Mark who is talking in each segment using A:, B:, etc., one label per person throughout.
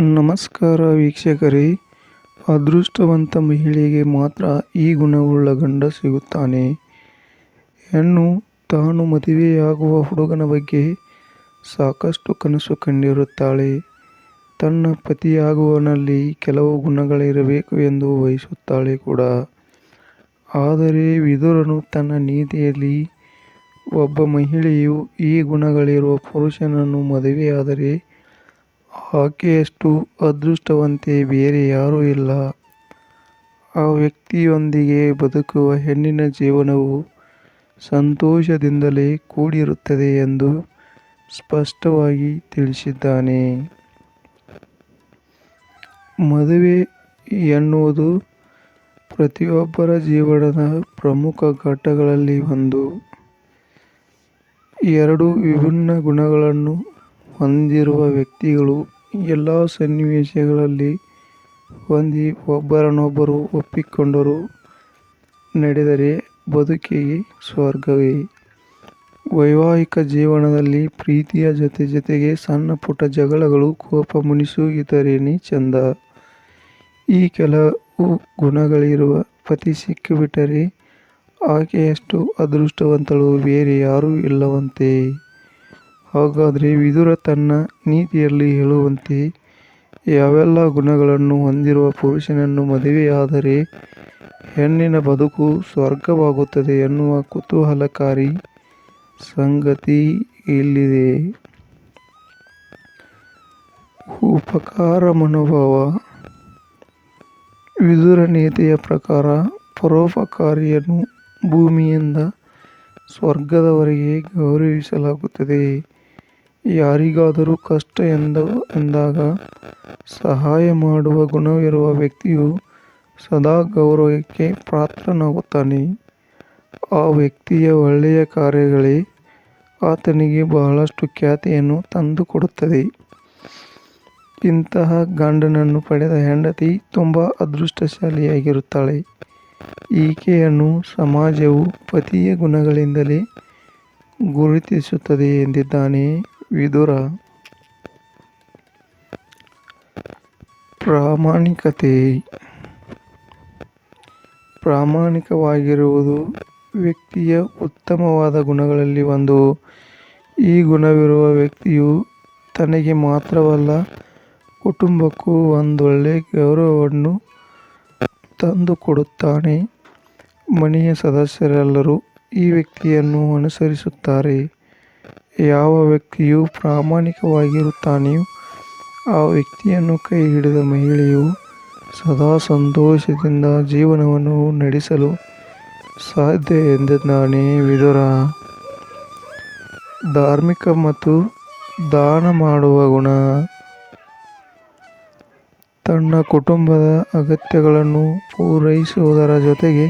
A: ನಮಸ್ಕಾರ ವೀಕ್ಷಕರೇ. ಅದೃಷ್ಟವಂತ ಮಹಿಳೆಗೆ ಮಾತ್ರ ಈ ಗುಣವುಳ್ಳ ಗಂಡ ಸಿಗುತ್ತಾನೆ. ಹೆಣ್ಣು ತಾನು ಮದುವೆಯಾಗುವ ಹುಡುಗನ ಬಗ್ಗೆ ಸಾಕಷ್ಟು ಕನಸು ಕಂಡಿರುತ್ತಾಳೆ. ತನ್ನ ಪತಿಯಾಗುವನಲ್ಲಿ ಕೆಲವು ಗುಣಗಳಿರಬೇಕು ಎಂದು ಬಯಸುತ್ತಾಳೆ ಕೂಡ. ಆದರೆ ವಿದುರನು ತನ್ನ ನೀತಿಯಲ್ಲಿ ಒಬ್ಬ ಮಹಿಳೆಯು ಈ ಗುಣಗಳಿರುವ ಪುರುಷನನ್ನು ಮದುವೆಯಾದರೆ ಆಕೆಯಷ್ಟು ಅದೃಷ್ಟವಂತೆ ಬೇರೆ ಯಾರೂ ಇಲ್ಲ. ಆ ವ್ಯಕ್ತಿಯೊಂದಿಗೆ ಬದುಕುವ ಹೆಣ್ಣಿನ ಜೀವನವು ಸಂತೋಷದಿಂದಲೇ ಕೂಡಿರುತ್ತದೆ ಎಂದು ಸ್ಪಷ್ಟವಾಗಿ ತಿಳಿಸಿದ್ದಾನೆ. ಮದುವೆ ಎನ್ನುವುದು ಪ್ರತಿಯೊಬ್ಬರ ಜೀವನದ ಪ್ರಮುಖ ಘಟ್ಟಗಳಲ್ಲಿ ಒಂದು. ಎರಡು ವಿಭಿನ್ನ ಗುಣಗಳನ್ನು ಹೊಂದಿರುವ ವ್ಯಕ್ತಿಗಳು ಎಲ್ಲ ಸನ್ನಿವೇಶಗಳಲ್ಲಿ ಹೊಂದಿ ಒಬ್ಬರನ್ನೊಬ್ಬರು ಒಪ್ಪಿಕೊಂಡರು. ನಡೆದರೆ ಬದುಕಿಗೆ ಸ್ವರ್ಗವೇ. ವೈವಾಹಿಕ ಜೀವನದಲ್ಲಿ ಪ್ರೀತಿಯ ಜೊತೆ ಜೊತೆಗೆ ಸಣ್ಣ ಪುಟ್ಟ ಜಗಳಗಳು, ಕೋಪ ಮುನಿಸುವುದರೇನೇ ಚಂದ. ಈ ಕೆಲವು ಗುಣಗಳಿರುವ ಪತಿ ಸಿಕ್ಕಿಬಿಟ್ಟರೆ ಆಕೆಯಷ್ಟು ಅದೃಷ್ಟವಂತಳು ಬೇರೆ ಯಾರೂ ಇಲ್ಲವಂತೆ. ಹಾಗಾದರೆ ವಿದುರ ತನ್ನ ನೀತಿಯಲ್ಲಿ ಹೇಳುವಂತೆ, ಯಾವೆಲ್ಲ ಗುಣಗಳನ್ನು ಹೊಂದಿರುವ ಪುರುಷನನ್ನು ಮದುವೆಯಾದರೆ ಹೆಣ್ಣಿನ ಬದುಕು ಸ್ವರ್ಗವಾಗುತ್ತದೆ ಎನ್ನುವ ಕುತೂಹಲಕಾರಿ ಸಂಗತಿ ಇಲ್ಲಿದೆ. ಉಪಕಾರ ಮನೋಭಾವ ವಿದುರ ನೀತಿಯ ಪ್ರಕಾರ ಪರೋಪಕಾರಿಯನ್ನು ಭೂಮಿಯಿಂದ ಸ್ವರ್ಗದವರೆಗೆ ಗೌರವಿಸಲಾಗುತ್ತದೆ. ಯಾರಿಗಾದರೂ ಕಷ್ಟ ಎಂದ, ಎಂದಾಗ ಸಹಾಯ ಮಾಡುವ ಗುಣವಿರುವ ವ್ಯಕ್ತಿಯು ಸದಾ ಗೌರವಕ್ಕೆ ಪಾತ್ರನಾಗುತ್ತಾನೆ. ಆ ವ್ಯಕ್ತಿಯ ಒಳ್ಳೆಯ ಕಾರ್ಯಗಳೇ ಆತನಿಗೆ ಬಹಳಷ್ಟು ಖ್ಯಾತಿಯನ್ನು ತಂದುಕೊಡುತ್ತದೆ. ಇಂತಹ ಗಂಡನನ್ನು ಪಡೆದ ಹೆಂಡತಿ ತುಂಬ ಅದೃಷ್ಟಶಾಲಿಯಾಗಿರುತ್ತಾಳೆ. ಈಕೆಯನ್ನು ಸಮಾಜವು ಪತಿಯ ಗುಣಗಳಿಂದಲೇ ಗುರುತಿಸುತ್ತದೆ ಎಂದಿದ್ದಾನೆ. ವಿದುರ ಪ್ರಾಮಾಣಿಕತೆ. ಪ್ರಾಮಾಣಿಕವಾಗಿರುವುದು ವ್ಯಕ್ತಿಯ ಉತ್ತಮವಾದ ಗುಣಗಳಲ್ಲಿ ಒಂದು. ಈ ಗುಣವಿರುವ ವ್ಯಕ್ತಿಯು ತನಗೆ ಮಾತ್ರವಲ್ಲ, ಕುಟುಂಬಕ್ಕೂ ಒಂದೊಳ್ಳೆ ಗೌರವವನ್ನು ತಂದುಕೊಡುತ್ತಾನೆ. ಮನೆಯ ಸದಸ್ಯರೆಲ್ಲರೂ ಈ ವ್ಯಕ್ತಿಯನ್ನು ಅನುಸರಿಸುತ್ತಾರೆ. ಯಾವ ವ್ಯಕ್ತಿಯು ಪ್ರಾಮಾಣಿಕವಾಗಿರುತ್ತಾನೆಯೋ ಆ ವ್ಯಕ್ತಿಯನ್ನು ಕೈ ಹಿಡಿದ ಮಹಿಳೆಯು ಸದಾ ಸಂತೋಷದಿಂದ ಜೀವನವನ್ನು ನಡೆಸಲು ಸಾಧ್ಯ ಎಂದಿದ್ದಾನೆ ವಿದುರ. ಧಾರ್ಮಿಕ ಮತ್ತು ದಾನ ಮಾಡುವ ಗುಣ. ತನ್ನ ಕುಟುಂಬದ ಅಗತ್ಯಗಳನ್ನು ಪೂರೈಸುವುದರ ಜೊತೆಗೆ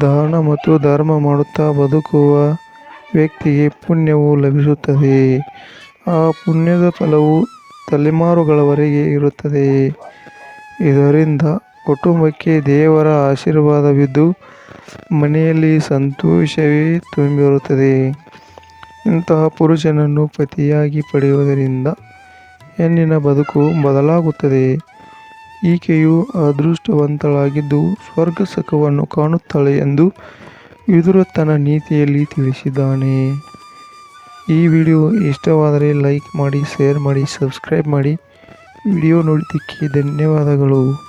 A: ದಾನ ಮತ್ತು ಧರ್ಮ ಮಾಡುತ್ತಾ ಬದುಕುವ ವ್ಯಕ್ತಿಗೆ ಪುಣ್ಯವು ಲಭಿಸುತ್ತದೆ. ಆ ಪುಣ್ಯದ ಫಲವು ತಲೆಮಾರುಗಳವರೆಗೆ ಇರುತ್ತದೆ. ಇದರಿಂದ ಕುಟುಂಬಕ್ಕೆ ದೇವರ ಆಶೀರ್ವಾದವಿದ್ದು, ಮನೆಯಲ್ಲಿ ಸಂತೋಷವೇ ತುಂಬಿರುತ್ತದೆ. ಇಂತಹ ಪುರುಷನನ್ನು ಪತಿಯಾಗಿ ಪಡೆಯುವುದರಿಂದ ಹೆಣ್ಣಿನ ಬದುಕು ಬದಲಾಗುತ್ತದೆ. ಈಕೆಯು ಅದೃಷ್ಟವಂತಳಾಗಿದ್ದು ಸ್ವರ್ಗ ಸುಖವನ್ನು ಕಾಣುತ್ತಾಳೆ ಎಂದು ವಿದುರ ತನ್ನ ನೀತಿಯಲ್ಲಿ ತಿಳಿಸಿದ್ದಾನೆ. ಈ ವಿಡಿಯೋ ಇಷ್ಟವಾದರೆ ಲೈಕ್ ಮಾಡಿ, ಶೇರ್ ಮಾಡಿ, ಸಬ್ಸ್ಕ್ರೈಬ್ ಮಾಡಿ. ವಿಡಿಯೋ ನೋಡಿದ್ದಕ್ಕೆ ಧನ್ಯವಾದಗಳು.